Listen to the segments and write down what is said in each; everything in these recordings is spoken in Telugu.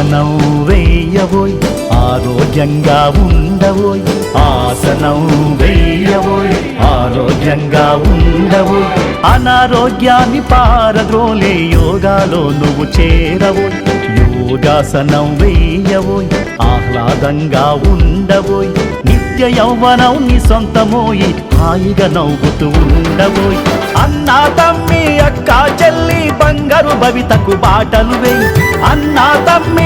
వేయవోయ్ ఆరోగ్యంగా ఉండవోయ్ ఆసనం వేయవోయ్ ఆరోగ్యంగా ఉండవు అనారోగ్యాన్ని పారద్రోలే యోగాలో నువ్వు చేరవోయ్ యోగాసనం వేయవోయ్ ఆహ్లాదంగా ఉండవోయ్ నిత్య యౌవనం నీ సొంతమోయి హాయిగా నవ్వుతూ ఉండబోయ్. అన్నా తమ్మి అక్క చెల్లి బంగారు భవితకు బాటలు వేయి అన్నా తమ్మి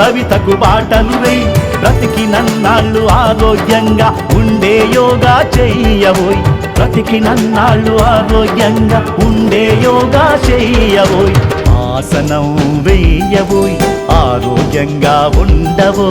భవితకు బాటలు వేయి. బ్రతికి నన్నాళ్ళు ఆరోగ్యంగా ఉండే యోగా చెయ్యబోయ్ బ్రతికి నన్నాళ్ళు ఆరోగ్యంగా ఉండే యోగా చెయ్యబోయ్ ఆసనం వేయబోయ్ ఆరోగ్యంగా ఉండవో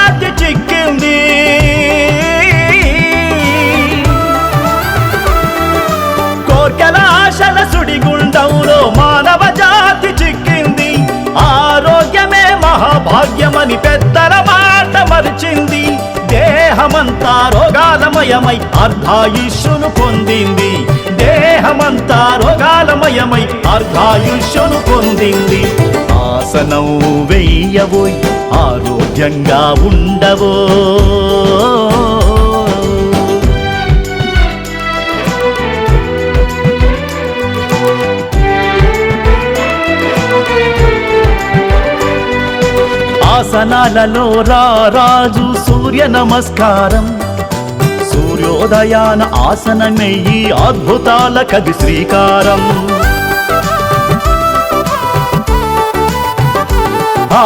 భాగ్యమని పెద్దల మాట మరిచింది. దేహమంతా రోగాలమయమై అర్ధాయుష్యును పొందింది. దేహమంతా రోగాలమయమై అర్ధాయుష్యును పొందింది. ఆసనం వెయ్యబోయ్ ఆరోగ్యంగా ఉండవో ఆసనాలలో రా రాజు సూర్య నమస్కారం. సూర్యోదయాన ఆసనమెయ్యి అద్భుతాల కది శ్రీకారం. ఆ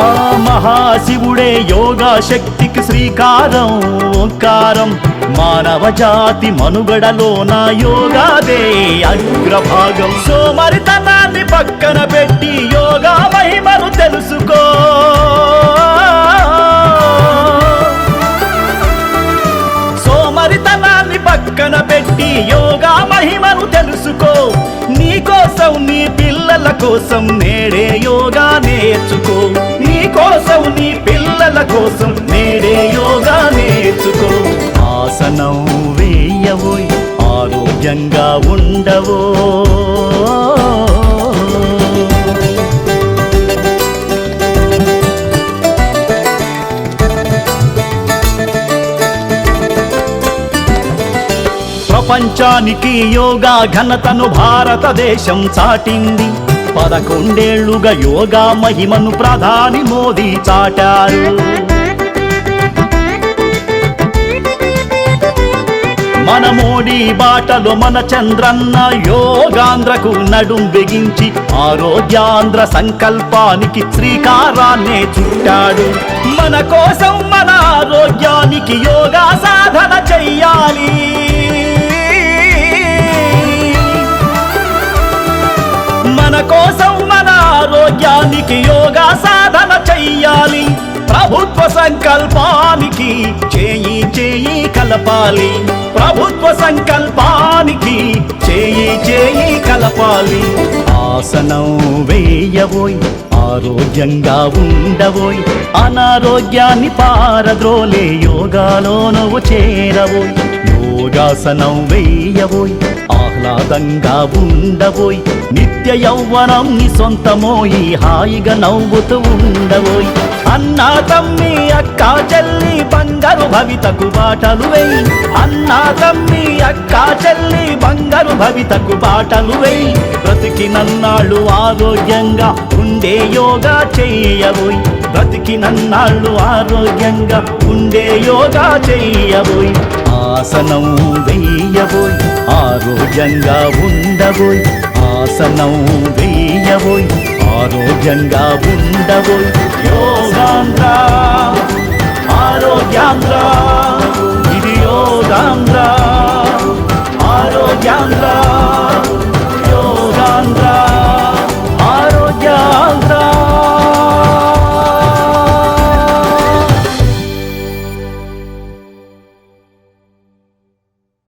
మహాశివుడే యోగా శక్తికి శ్రీకారం ఓంకారం. మానవ జాతి మనుగడలో నా యోగాదే అగ్రభాగం. సోమరితనాన్ని పక్కన యోగా మహిమను తెలుసుకో. నీ కోసం నీ పిల్లల కోసం నేడే యోగా నేర్చుకో. నీ కోసం నీ పిల్లల కోసం నేడే యోగా నేర్చుకో. ఆసనం వేయవోయ్ ఆరోగ్యంగా ప్రపంచానికి యోగా ఘనతను భారతదేశం చాటింది. పదకొండేళ్ళుగా యోగా మహిమను ప్రధాని మోదీ చాటారు. మన మోడీ బాటలో మన చంద్రన్న యోగాంధ్రకు నడుం బిగించి ఆరోగ్యాంధ్ర సంకల్పానికి శ్రీకారాన్నే చుట్టాడు. మన కోసం మన ఆరోగ్యానికి యోగా సాధన చెయ్యాలి. మన కోసం మన ఆరోగ్యానికి యోగా సాధన చెయ్యాలి. ప్రభుత్వ సంకల్పానికి చేయి చేయి కలపాలి. ప్రభుత్వ సంకల్పానికి చేయి చేయి కలపాలి. ఆసనం వేయబోయి ఆరోగ్యంగా ఉండబోయి అనారోగ్యాన్ని పారద్రోలే యోగాలో నువ్వు చేరబోయ్. సింహాసనం వేయబోయ్ ఆహ్లాదంగా ఉండబోయ్ నిత్య యౌవనం నీ సొంతమోయి హాయిగా నవ్వుతూ ఉండబోయ్. అన్నా తమ్మి అక్క చెల్లి బంగారు భవితకు బాటలు వేయి. అన్నా తమ్మి అక్క చెల్లి బంగారు భవితకు బాటలు వేయి. బ్రతికినన్నాళ్ళు ఆరోగ్యంగా ఉండే యోగా చెయ్యబోయ్ బ్రతికినన్నాళ్ళు ఆరోగ్యంగా ఉండే యోగా చెయ్యబోయ్ ఆసనం వేయబోయ్ ఆరోగ్యంగా ఉండబోయ్. ఆసనం వేయబోయ్ ఆరోగ్యంగా ఉండబోయ్. యో